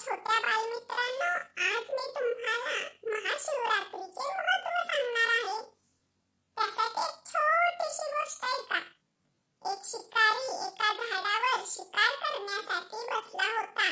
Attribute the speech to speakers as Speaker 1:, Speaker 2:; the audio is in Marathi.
Speaker 1: छोट्या बालमित्रांनो आज मी तुम्हाला महाशिवरात्रीचे महत्त्व सांगणार आहे. त्यासाठी एक छोटीशी गोष्ट ऐका एक शिकारी एका झाडावर शिकार करण्यासाठी बसला होता.